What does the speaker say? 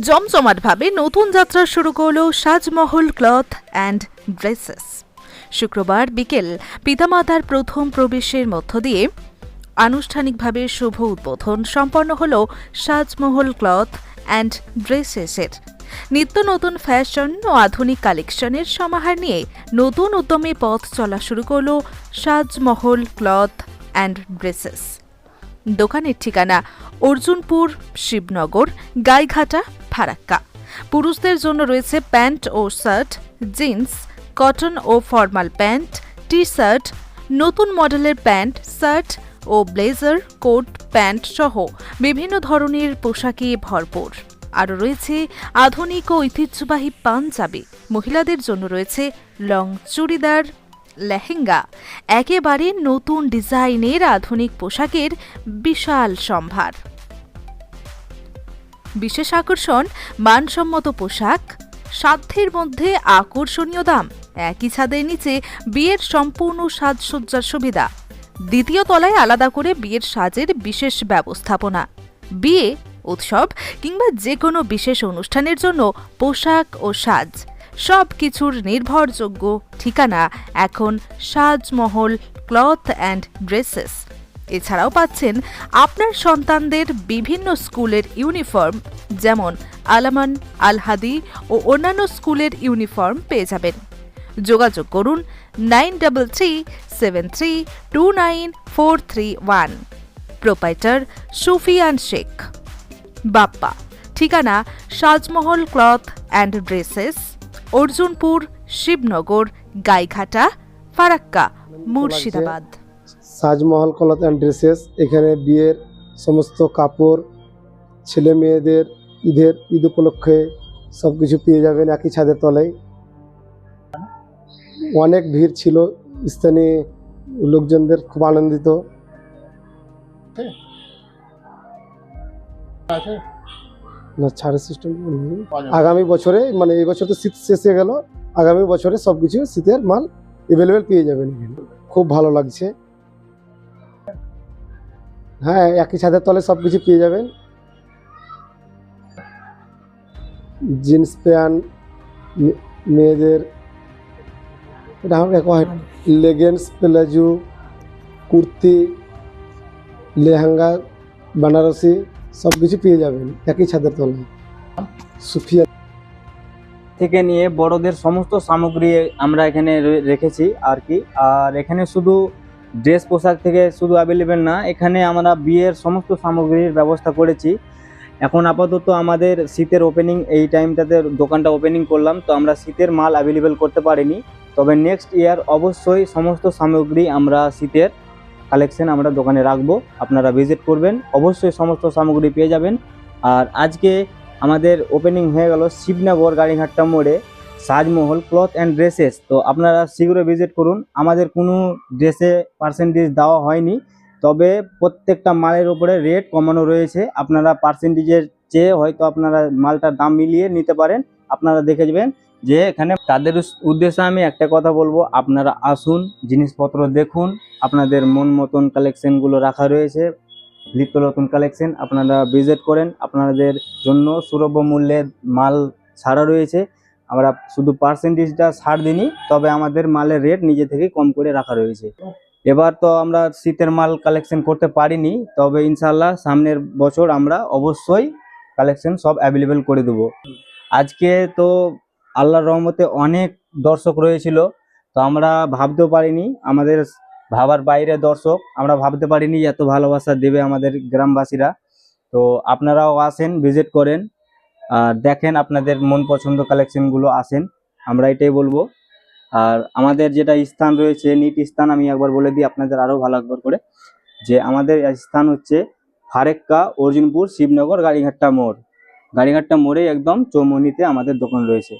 জমজমাটভাবে নতুন যাত্রা শুরু করল সাজমহল ক্লথ অ্যান্ড ড্রেসেস শুক্রবার বিকেল পিতামাতার প্রথম প্রবেশের মধ্য দিয়ে আনুষ্ঠানিকভাবে শুভ উদ্বোধন সম্পন্ন হল সাজমহল ক্লথ অ্যান্ড ড্রেসেসের নিত্য নতুন ফ্যাশন ও আধুনিক কালেকশনের সমাহার নিয়ে নতুন উদ্যমে পথ চলা শুরু করল সাজমহল ক্লথ অ্যান্ড ড্রেসেস দোকানের ঠিকানা অর্জুনপুর, শিবনগর, গাইঘাটা ফারাক্কা। পুরুষদের জন্য রয়েছে প্যান্ট ও শার্ট, জিন্স, কটন ও ফর্মাল প্যান্ট টি শার্ট নতুন মডেলের প্যান্ট, শার্ট ও ব্লেজার, কোট, প্যান্ট সহ বিভিন্ন ধরনের পোশাকে ভরপুর। আরও রয়েছে আধুনিক ও ঐতিহ্যবাহী পাঞ্জাবি। মহিলাদের জন্য রয়েছে লং চুড়িদার, লেহেঙ্গা। একেবারে নতুন ডিজাইনের আধুনিক পোশাকের বিশাল সম্ভার। বিশেষ আকর্ষণ, মানসম্মত পোশাক, সাধ্যের মধ্যে আকর্ষণীয় দাম। একই ছাদের নিচে বিয়ের সম্পূর্ণ সাজসজ্জার সুবিধা। দ্বিতীয় তলায় আলাদা করে বিয়ের সাজের বিশেষ ব্যবস্থাপনা। বিয়ে, উৎসব কিংবা যে কোনো বিশেষ অনুষ্ঠানের জন্য পোশাক ও সাজ সব কিছুর নির্ভরযোগ্য ঠিকানা এখন সাজমহল, ক্লথ অ্যান্ড ড্রেসেস। এছাড়াও পাচ্ছেন আপনার সন্তানদের বিভিন্ন স্কুলের ইউনিফর্ম, যেমন আলামান, আলহাদি ও অন্যান্য স্কুলের ইউনিফর্ম পেয়ে যাবেন। যোগাযোগ করুন nine double three seven three two nine four three one. Proprietor Sufiyan Sheikh. Bappa. ঠিকানা Sajmahal cloth and dresses Arjunpur, Shibnagar, Gaighata, Farakka, Murshidabad. Sajmahal cloth and dresses এখানে বিয়ের সমস্ত কাপড় ছেলে মেয়েদের ঈদের, ঈদ উপলক্ষে সব কিছু পেয়ে যাবেন একই ছাদের তলায়। অনেক ভিড় ছিল, স্থানীয় লোকজনদের খুব আনন্দিত। না, ছাড়ের সিস্টেম আগামী বছরে মানে এই বছর তো শীত শেষ হয়ে গেল, আগামী বছরে সব কিছু শীতের মাল অ্যাভেলেবেল পেয়ে যাবেন খুব ভালো লাগছে। হ্যাঁ একই ছাদের তলে সব কিছু পেয়ে যাবেন। জিন্স প্যান্ট মেয়েদের, এটা লেগেন্স, প্লাজু, কুর্তি, লেহেঙ্গা, বেনারসি সব কিছু পেয়ে যাবেন একই ছাদের তলে। সুফিয়া থেকে নিয়ে বড়দের সমস্ত সামগ্রী আমরা এখানে রেখেছি আর কি। আর এখানে শুধু ড্রেস পোশাক থেকে শুধু অ্যাভেলেবেল না, এখানে আমরা বিয়ের সমস্ত সামগ্রীর ব্যবস্থা করেছি। এখন আপাতত আমাদের শীতের ওপেনিং এই টাইমটাতে দোকানটা ওপেনিং করলাম, তো আমরা শীতের মাল অ্যাভেলেবেল করতে পারিনি। তবে নেক্সট ইয়ার অবশ্যই সমস্ত সামগ্রী আমরা শীতের কালেকশন আমরা দোকানে রাখব, আপনারা ভিজিট করবেন, অবশ্যই সমস্ত সামগ্রী পেয়ে যাবেন। আর আজকে আমাদের ওপেনিং হয়ে গেল শিবনগর, গাড়িঘাটটা মোড়ে। সাজমহল ক্লথ অ্যান্ড ড্রেসেস তো আপনারা শীঘ্রই ভিজিট করুন। আমাদের কোনো ড্রেসে পার্সেন্টেজ দেওয়া হয়নি। তবে প্রত্যেকটা মালের উপরে রেট কমানো রয়েছে। আপনারা পার্সেন্টেজের চেয়ে হয়তো আপনারা মালটার দাম মিলিয়ে নিতে পারেন। আপনারা দেখে যাবেন যে এখানে তাদের উদ্দেশ্যে আমি একটা কথা বলব। আপনারা আসুন, জিনিসপত্র দেখুন। আপনাদের মন মতন কালেকশনগুলো রাখা রয়েছে। নিত্য নতুন কালেকশন আপনারা ভিজিট করেন। আপনাদের জন্য সুলভ মূল্যে মাল ছাড়া রয়েছে। আমরা শুধু পার্সেন্টেজটা ছাড় দিনই তবে আমাদের মালের রেট নিজে থেকেই কম করে রাখা রয়েছে। এবার তো আমরা শীতের মাল কালেকশন করতে পারিনি, তবে ইনশাল্লাহ সামনের বছর আমরা অবশ্যই কালেকশন সব অ্যাভেলেবেল করে দেবো। আজকে তো আল্লাহর রহমতে অনেক দর্শক রয়েছিল, তো আমরা ভাবতেও পারিনি, আমাদের ভাবার বাইরে দর্শক, আমরা ভাবতে পারিনি এত ভালোবাসা দেবে আমাদের গ্রামবাসীরা। তো আপনারাও আসেন ভিজিট করেন আর দেখেন আপনাদের মন পছন্দ কালেকশনগুলো আসেন, আমরা এটাই বলব। আর আমাদের যেটা স্থান রয়েছে নিট স্থান, আমি একবার বলে দিই আপনাদের আরও ভালো একবার করে, যে আমাদের স্থান হচ্ছে ফারেক্কা, অর্জুনপুর, শিবনগর, গাড়িঘাট্টা মোড়। গাড়িঘাট্টা মোড়ে একদম চৌমনিতে আমাদের দোকান রয়েছে।